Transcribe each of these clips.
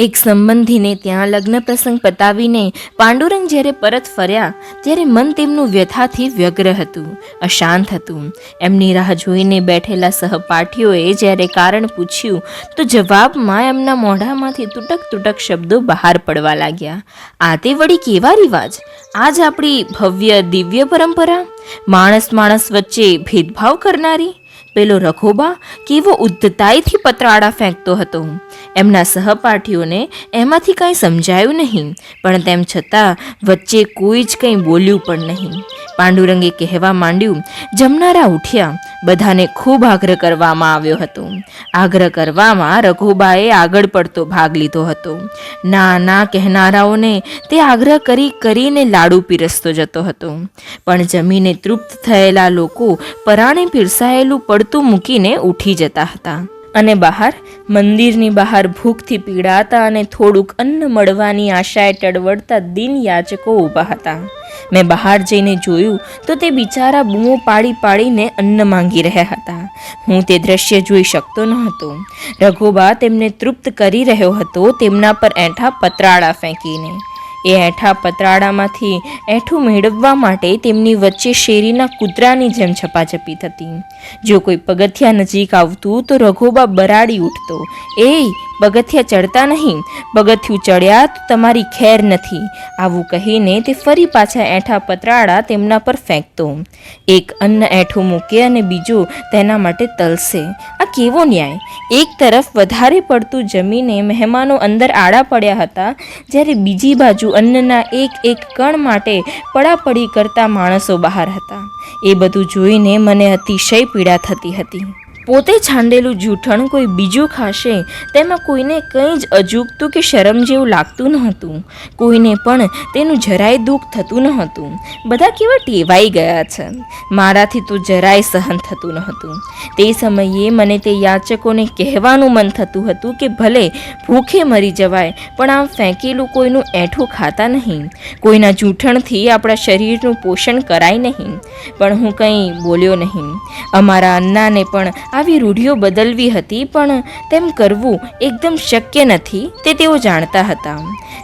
એક સંબંધીને ત્યાં લગ્ન પ્રસંગ પતાવીને પાંડુરંગ જ્યારે પરત ફર્યા, ત્યારે મન તેમનું વ્યથાથી વ્યગ્ર હતું, અશાંત હતું. એમની રાહ જોઈને બેઠેલા સહપાઠીઓએ જ્યારે કારણ પૂછ્યું, તો જવાબમાં એમના મોઢામાંથી તૂટક તૂટક શબ્દો બહાર પડવા લાગ્યા. આ તે વળી કેવા રિવાજ? આજ આપણી ભવ્ય દિવ્ય પરંપરા? માણસ માણસ વચ્ચે ભેદભાવ કરનારી? પેલો રખોબા કેવો ઉદ્ધતાઈથી પતરાળા ફેંકતો હતો? એમના સહપાઠીઓને એમાંથી કાંઈ સમજાયું નહીં. પણ તેમ છતાં વચ્ચે કોઈ જ કંઈ બોલ્યું પણ નહીં. પાંડુરંગે કહેવા માંડ્યું, જમનારા ઉઠ્યા. બધાને ખૂબ આગ્રહ કરવામાં આવ્યો હતો. આગ્રહ કરવામાં રઘુબાએ આગળ પડતો ભાગ લીધો હતો. ના ના કહેનારાઓને તે આગ્રહ કરી કરીને લાડુ પીરસતો જતો હતો. પણ જમીને તૃપ્ત થયેલા લોકો પરાણે પીરસાયેલું પડતું મૂકીને ઉઠી જતા હતા. અને બહાર મંદિરની બહાર ભૂખથી પીડાતા અને થોડુંક અન્ન મળવાની આશાએ ટળવળતા દિન યાચકો ઊભા હતા. મેં બહાર જઈને જોયું તો તે બિચારા બૂમો પાડી પાડીને અન્ન માંગી રહ્યા હતા. હું તે દ્રશ્ય જોઈ શકતો ન હતો. રઘુબા તેમને તૃપ્ત કરી રહ્યો હતો તેમના પર એઠા પતરાળા ફેંકીને. એ એઠા પતરાળામાંથી એઠું મેળવવા માટે તેમની વચ્ચે શેરીના કૂતરાની જેમ છપાછપી થતી. જો કોઈ પગથિયા નજીક આવતું તો રઘોબા બરાડી ઉઠતો. એ પગથિયા ચડતા નહીં. પગથિયું ચડ્યા તો તમારી ખેર નથી. આવું કહીને તે ફરી પાછા એઠા પતરાળા તેમના પર ફેંકતો. એક અન્ન એઠું મૂકે અને બીજું તેના માટે તલસે. આ કેવો ન્યાય? એક તરફ વધારે પડતું જમીને મહેમાનો અંદર આડા પડ્યા હતા, જ્યારે બીજી બાજુ અન્નના એક એક કણ માટે પડાપડી કરતા માણસો બહાર હતા. એ બધું જોઈને મને અતિશય પીડા થતી હતી. પોતે છાંડેલું જૂઠણ કોઈ બીજું ખાશે, તેમાં કોઈને કંઈ જ અજુગતું કે શરમ જેવું લાગતું ન હતું કોઈને પણ તેનું જરાય દુઃખ થતું ન હતું બધા કેવા ટેવાઈ ગયા છે. મારાથી તો જરાય સહન થતું ન હતું તે સમયે મને તે યાચકોને કહેવાનું મન થતું હતું કે ભલે ભૂખે મરી જવાય, પણ આમ ફેંકેલું કોઈનું એઠું ખાતા નહીં. કોઈના જૂઠણથી આપણા શરીરનું પોષણ કરાય નહીં. પણ હું કંઈ બોલ્યો નહીં. અમારા અન્નાને પણ આવી રૂઢિઓ બદલવી હતી, પણ તેમ કરવું એકદમ શક્ય નથી, તે તેઓ જાણતા હતા.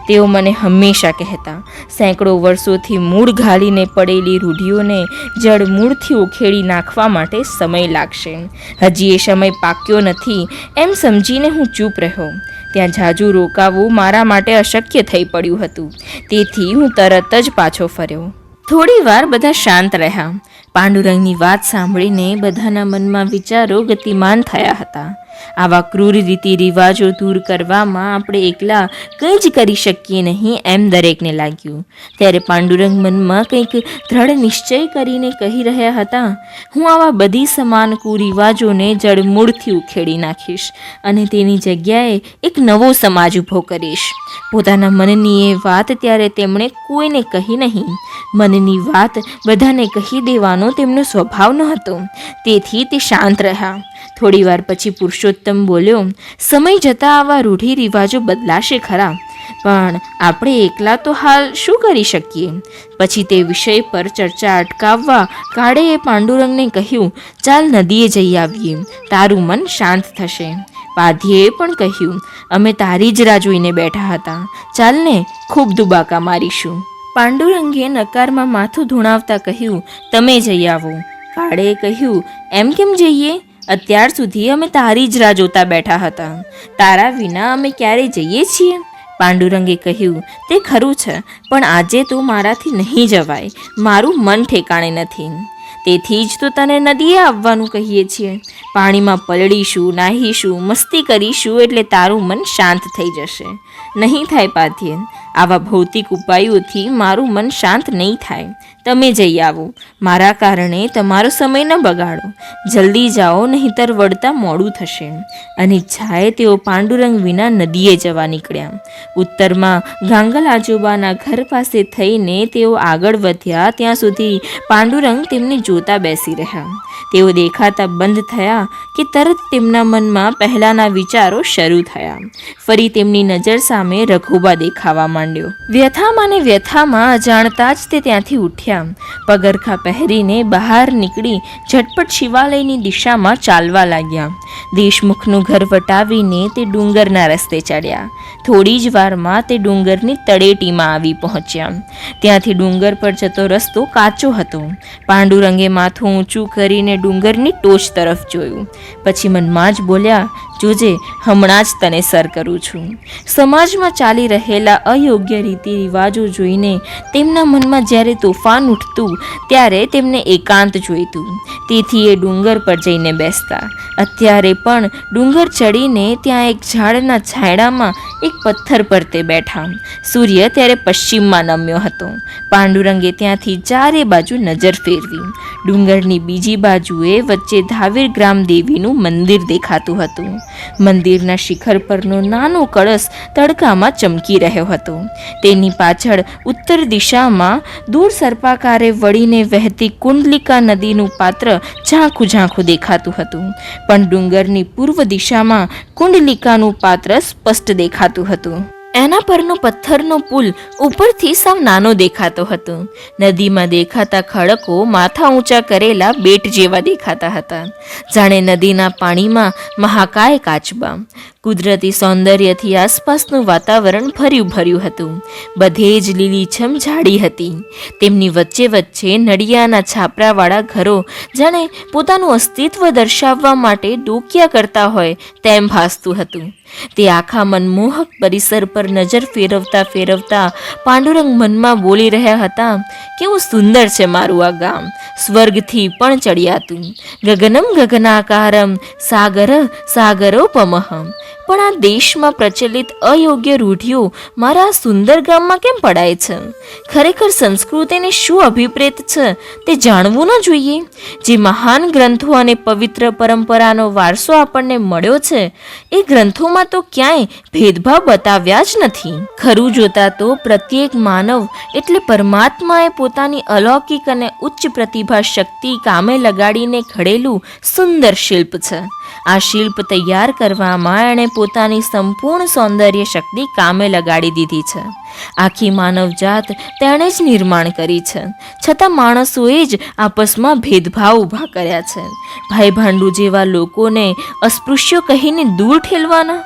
તેઓ મને હંમેશા કહેતા, સેંકડો વર્ષોથી મૂળ ઘાલીને પડેલી રૂઢિઓને જડ મૂળથી ઉખેડી નાખવા માટે સમય લાગશે. હજી એ સમય પાક્યો નથી, એમ સમજીને હું ચૂપ રહ્યો. ત્યાં જાજુ રોકાવું મારા માટે અશક્ય થઈ પડ્યું હતું. તેથી હું તરત જ પાછો ફર્યો. થોડી વાર બધા શાંત રહ્યા. પાંડુરંગની વાત સાંભળીને બધાના મનમાં વિચારો ગતિમાન થયા હતા. આવા ક્રૂર રીતિ રિવાજો દૂર કરવામાં આપણે એકલા કંઈ જ કરી શકીએ નહીં એમ દરેકને લાગ્યું. ત્યારે પાંડુરંગ મનમાં કંઈક દ્રઢ નિશ્ચય કરીને કહી રહ્યા હતા, હું આવા બધી સમાન કુરિવાજોને જડમૂળથી ઉખેડી નાખીશ અને તેની જગ્યાએ એક નવો સમાજ ઊભો કરીશ. પોતાના મનની એ વાત ત્યારે તેમણે કોઈને કહી નહીં. મનની વાત બધાને કહી દેવાનો તેમનો સ્વભાવ ન હતો. તેથી તે શાંત રહ્યા. થોડી વાર પછી પુરુષોત્તમ બોલ્યો, સમય જતાં આવા રૂઢિ રિવાજો બદલાશે ખરા, પણ આપણે એકલા તો હાલ શું કરી શકીએ? પછી તે વિષય પર ચર્ચા અટકાવવા કાળેએ પાંડુરંગને કહ્યું, ચાલ નદીએ જઈ આવીએ, તારું મન શાંત થશે. પાધ્યે પણ કહ્યું, અમે તારી જ રાહ જોઈને બેઠા હતા ચાલને ખૂબ દુબાકા મારીશું. પાંડુરંગે નકારમાં માથું ધૂણાવતા કહ્યું, તમે જઈ આવો. કાળે કહ્યું, એમ કેમ જઈએ? અત્યાર સુધી અમે તારી જ રાહ જોતા બેઠા હતા. તારા વિના અમે ક્યારે જઈએ છીએ? પાંડુરંગે કહ્યું, તે ખરું છે, પણ આજે તો મારાથી નહીં જવાય. મારું મન ઠેકાણે નથી. તેથી જ તો તને નદીએ આવવાનું કહીએ છીએ. પાણીમાં પલળીશું, નાહીશું, મસ્તી કરીશું એટલે તારું મન શાંત થઈ જશે. નહીં થાય, પાધ્ય. આવા ભૌતિક ઉપાયોથી મારું મન શાંત નહીં થાય. તમે જઈ આવો. મારા કારણે તમારો સમય ન બગાડો. જલ્દી જાઓ, નહીંતર વળતા મોડું થશે. અને જાય તેઓ પાંડુરંગ વિના નદીએ જવા નીકળ્યા. ઉત્તરમાં ગાંગલ આજોબાના ઘર પાસે થઈને તેઓ આગળ વધ્યા. ત્યાં સુધી પાંડુરંગ તેમને જોતા બેસી રહ્યા. તેઓ દેખાતા બંધ થયા કે તરત તેમના મનમાં પહેલાંના વિચારો શરૂ થયા. ફરી તેમની નજર સામે રઘુબા દેખાવા માંડ્યો. વ્યથામાં ને વ્યથામાં અજાણતા જ તે ત્યાંથી ઉઠ્યા. પગરખા પહેરીને બહાર નીકળી ઝટપટ શિવાલયની દિશામાં ચાલવા લાગ્યા. દેશમુખનું ઘર વટાવીને તે ડુંગરના રસ્તે ચડ્યા. થોડી જ વારમાં તે ડુંગરની તળેટીમાં આવી પહોંચ્યા. ત્યાંથી ડુંગર પર જતો રસ્તો કાચો હતો. પાંડુરંગે માથું ઊંચું કરીને ડુંગરની ટોચ તરફ જોયું. પછી મનમાં જ બોલ્યા, જોજે, હમણાં જ તને સર કરું છું. સમાજમાં ચાલી રહેલા અયોગ્ય રીતિ રિવાજો જોઈને તેમના મનમાં જ્યારે તોફાન ઉઠતું, ત્યારે તેમને એકાંત જોઈતું. તેથી એ ડુંગર પર જઈને બેસતા. અત્યારે પણ ડુંગર ચડીને ત્યાં એક ઝાડના છાંયડામાં એક પથ્થર પર તે બેઠા. સૂર્ય ત્યારે પશ્ચિમમાં નમ્યો હતો. પાંડુરંગે ત્યાંથી ચારે બાજુ નજર ફેરવી. ડુંગરની બીજી બાજુએ વચ્ચે ધાવીર ગ્રામ દેવીનું મંદિર દેખાતું હતું. મંદિરના શિખર પરનો નાનો કળશ તડકામાં ચમકી રહ્યો હતો. તેની પાછળ ઉત્તર દિશામાં દૂર સર્પાકારે વળીને વહેતી કુંડલિકા નદીનું પાત્ર ઝાંખું ઝાંખું દેખાતું હતું. પણ ડુંગરની પૂર્વ દિશામાં કુંડલિકાનું પાત્ર સ્પષ્ટ દેખાતું હતું. એના પરનો પથ્થરનો પુલ ઉપરથી સાવ નાનો દેખાતો હતો. નદીમાં દેખાતા ખડકો માથા ઊંચા કરેલા બેટ જેવા દેખાતા હતા. જાણે નદીના પાણીમાં મહાકાય કાચબા. કુદરતી સૌંદર્યથી આસપાસનું વાતાવરણ ભર્યું ભર્યું હતું. બધે જ લીલીછમ ઝાડી હતી. તેમની વચ્ચે વચ્ચે નડિયાના છાપરાવાળા ઘરો, જાણે પોતાનું અસ્તિત્વ દર્શાવવા માટે ડોકિયા કરતા હોય, તેમ ભાસતું હતું. તે આખા મનમોહક પરિસર પર નજર ફેરવતા ફેરવતા પાંડુરંગ મનમાં બોલી રહ્યા હતા, કેવું સુંદર છે મારું આ ગામ. સ્વર્ગથી પણ ચડિયાતું. ગગનમ ગગનાકારમ. સાગર સાગરોપમહમ. પણ આ દેશમાં પ્રચલિત અયોગ્ય રૂઢિઓ મારા સુંદર ગામમાં કેમ પડાય છે? ખરેખર સંસ્કૃતિને શું અભિપ્રેત છે તે જાણવું ન જોઈએ. જે મહાન ગ્રંથો અને પવિત્ર પરંપરાનો વારસો આપણને મળ્યો છે, એ ગ્રંથોમાં તો ક્યાંય ભેદભાવ બતાવ્યા જ નથી. ખરું જોતા તો પ્રત્યેક માનવ એટલે પરમાત્માએ પોતાની અલૌકિક અને ઉચ્ચ પ્રતિભા શક્તિ કામે લગાડીને ઘડેલું સુંદર શિલ્પ છે. આ શિલ્પ તૈયાર કરવામાં એણે પોતાની સંપૂર્ણ સૌંદર્ય શક્તિ કામે લગાડી દીધી છે. આખી માનવજાત તેણે જ નિર્માણ કરી છે. છતાં માણસોએ જ આપસમાં ભેદભાવ ઊભા કર્યા છે. ભાઈ ભાંડુ જેવા લોકોને અસ્પૃશ્યો કહીને દૂર ઠેલવાના?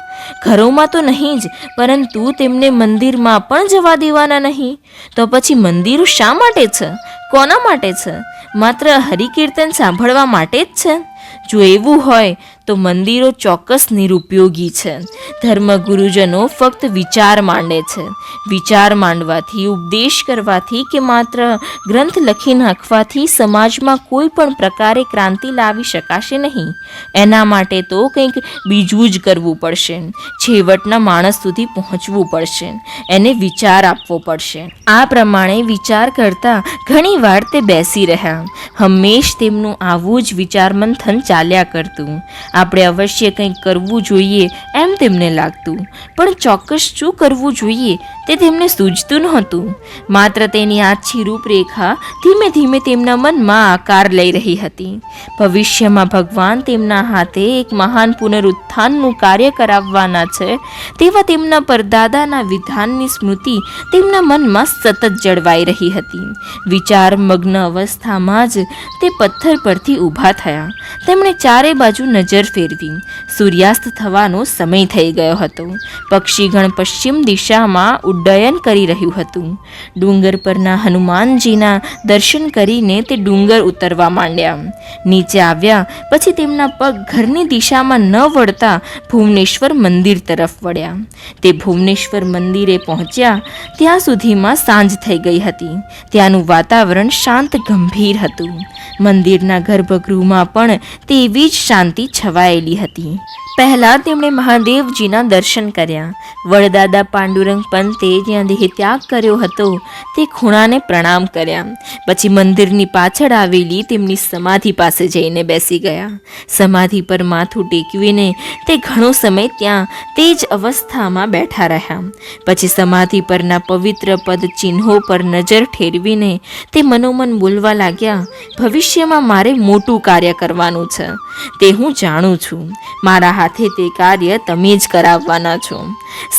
ઘરોમાં તો નહીં જ, પરંતુ તેમને મંદિરમાં પણ જવા દેવાના નહીં. તો પછી મંદિરો શા માટે છે? કોના માટે છે? માત્ર હરિકીર્તન સાંભળવા માટે જ છે? જો એવું હોય તો મંદિરો ચોક્કસ નિરુપયોગી છે. ધર્મગુરુજનો ફક્ત વિચાર માંડે છે. વિચાર માંડવાથી, ઉપદેશ કરવાથી કે માત્ર ગ્રંથ લખી નાખવાથી સમાજમાં કોઈ પણ પ્રકારે ક્રાંતિ લાવી શકાશે નહીં. એના માટે તો કંઈક બીજું જ કરવું પડશે. છેવટના માણસ સુધી પહોંચવું પડશે. એને વિચાર આપવો પડશે. આ પ્રમાણે વિચાર કરતા ઘણી વાર તે બેસી રહ્યા. હંમેશ તેમનું આવું જ વિચાર મંથન ચાલ્યા કરતું. આપણે અવશ્ય કંઈક કરવું જોઈએ એમ તેમને લાગતું. પણ ચોક્કસ શું કરવું જોઈએ તે તેમને સૂઝતું નહોતું. માત્ર તેની આછી રૂપરેખા ધીમે ધીમે તેમના મનમાં આકાર લઈ રહી હતી. ભવિષ્યમાં ભગવાન તેમના હાથે એક મહાન પુનરુત્થાનનું કાર્ય કરાવવાના છે તેવા તેમના પરદાદાના વિધાનની સ્મૃતિ તેમના મનમાં સતત જળવાઈ રહી હતી. વિચાર મગ્ન અવસ્થામાં જ તે પથ્થર પરથી ઊભા થયા. તેમણે ચારે બાજુ નજર ફેરવી. સૂર્યાસ્ત થવાનો સમય થઈ ગયો હતો. પક્ષીગણ પશ્ચિમ દિશામાં ઉડ્ડયન કરી રહ્યું હતું. ડુંગર પરના હનુમાનજીના દર્શન કરીને તે ડુંગર ઉતરવા માંડ્યા. નીચે આવ્યા પછી તેમના પગ ઘરની દિશામાં ન વળતા ભુવનેશ્વર મંદિર તરફ વળ્યા. તે ભુવનેશ્વર મંદિરે પહોંચ્યા ત્યાં સુધીમાં સાંજ થઈ ગઈ હતી. ત્યાંનું વાતાવરણ શાંત ગંભીર હતું. મંદિરના ગર્ભગૃહમાં પણ તેવી જ શાંતિ છવાયેલી હતી. પહેલા તેમણે મહાદેવજીના દર્શન કર્યા. વડદાદા પાંડુરંગ પંતે જ્યાં દેહત્યાગ કર્યો હતો, તે ખૂણાને પ્રણામ કર્યા. પછી મંદિરની પાછળ આવેલી તેમની સમાધિ પાસે જઈને બેસી ગયા. સમાધિ પર માથું ટેકવીને તે ઘણો સમય ત્યાં તે જ અવસ્થામાં બેઠા રહ્યા. પછી સમાધિ પરના પવિત્ર પદ ચિહ્નો પર નજર ઠેરવીને તે મનોમન બોલવા લાગ્યા, ભવિષ્યમાં મારે મોટું કાર્ય કરવાનું છે. તે હું જાણું છું. મારા હાથે તે કાર્ય તમે જ કરાવવાના છો.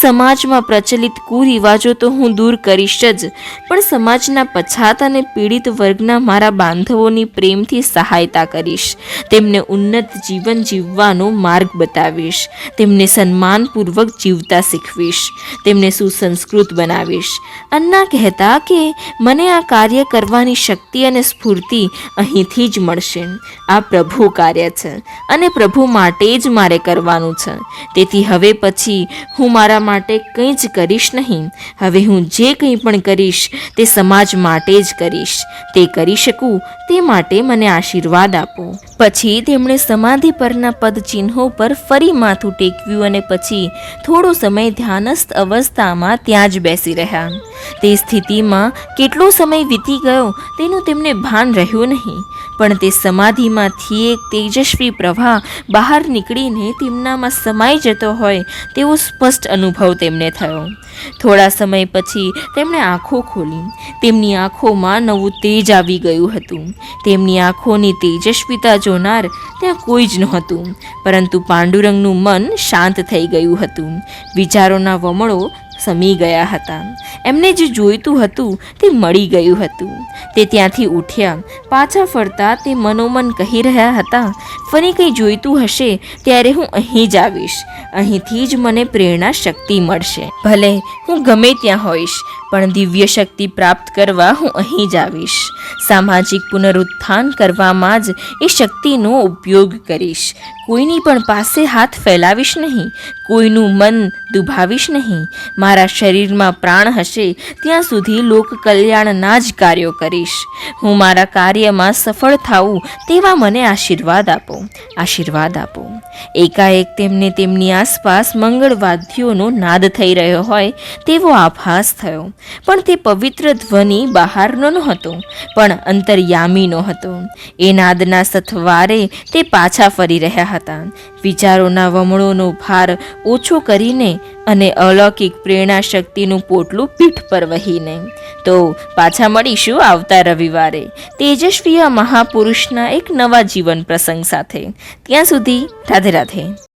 સમાજમાં પ્રચલિત કુરિવાજો તો હું દૂર કરીશ જ, પણ સમાજના પછાત અને પીડિત વર્ગના મારા બાંધવોની પ્રેમથી સહાયતા કરીશ. તેમને ઉન્નત જીવન જીવવાનો માર્ગ બતાવીશ. તેમને સન્માનપૂર્વક જીવતા શીખવીશ. તેમને સુસંસ્કૃત બનાવીશ. અન્ના કહેતા કે, મને આ કાર્ય કરવાની શક્તિ અને સ્ફૂર્તિ અહીંથી જ મળશે. આ પ્રભુ કાર્ય છે અને પ્રભુ માટે જ મારે કરવાનું છે. તેથી હવે પછી હું મારા માટે કંઈ જ કરીશ નહીં. હવે હું જે કંઈ પણ કરીશ, તે સમાજ માટે જ કરીશ. તે કરી શકું, તે માટે મને આશીર્વાદ આપો. પછી તેમણે સમાધિ પરના પદચિહ્નો પર ફરી માથું ટેકવ્યું અને પછી થોડો સમય ધ્યાનસ્થ અવસ્થામાં ત્યાં જ બેસી રહ્યા. તે સ્થિતિમાં કેટલો સમય વીતી ગયો તેનું તેમને ભાન રહ્યું નહીં. પણ તે સમાધિમાંથી એક તેજસ્વી પ્રવાહ બહાર નીકળીને તેમનામાં સમાઈ જતો હોય તેવો સ્પષ્ટ અનુભવ તેમને થયો. થોડા સમય પછી તેમણે આંખો ખોલી. તેમની આંખોમાં નવું તેજ આવી ગયું હતું. તેમની આંખોની તેજસ્વીતા જોનાર ત્યાં કોઈ જ નહોતું. પરંતુ પાંડુરંગનું મન શાંત થઈ ગયું હતું. વિચારોના વમળો સમી ગયા હતા. એમને જે જોઈતું હતું તે મળી ગયું હતું. તે ત્યાંથી ઉઠ્યા, પાછા ફરતા તે મનોમન કહી રહ્યા હતા, ફરી કંઈ જોઈતું હશે ત્યારે હું અહીં જ આવીશ. અહીંથી જ મને પ્રેરણા શક્તિ મળશે. ભલે હું ગમે ત્યાં હોઈશ, પણ દિવ્ય શક્તિ પ્રાપ્ત કરવા હું અહીં જ આવીશ. સામાજિક પુનરુત્થાન કરવામાં જ એ શક્તિનો ઉપયોગ કરીશ. કોઈની પણ પાસે હાથ ફેલાવીશ નહીં, કોઈનું મન દુભાવીશ નહીં. મારા શરીરમાં પ્રાણ હશે, ત્યાં સુધી લોક કલ્યાણના જ કાર્યો કરીશ. હું મારા કાર્યમાં સફળ થાઉં, તેવા મને આશીર્વાદ આપો આશીર્વાદ આપો. એકાએક તેમને તેમની આસપાસ મંગળવાદ્યોનો નાદ થઈ રહ્યો હોય, તેવો આભાસ થયો. પણ તે પવિત્ર ધ્વનિ બહારનો નહોતો, પણ અંતર્યામીનો હતો. એ નાદના સથવારે તે પાછા ફરી રહ્યા હતા. વિચારોના વમળોનો ભાર ઓછો કરીને અને અલૌકિક પ્રેરણા શક્તિનું પોટલું પીઠ પર વહીને. તો પાછા મળીશું આવતા રવિવારે તેજસ્વી મહાપુરુષના એક નવા જીવન પ્રસંગ સાથે. ત્યાં સુધી રાધે રાધે.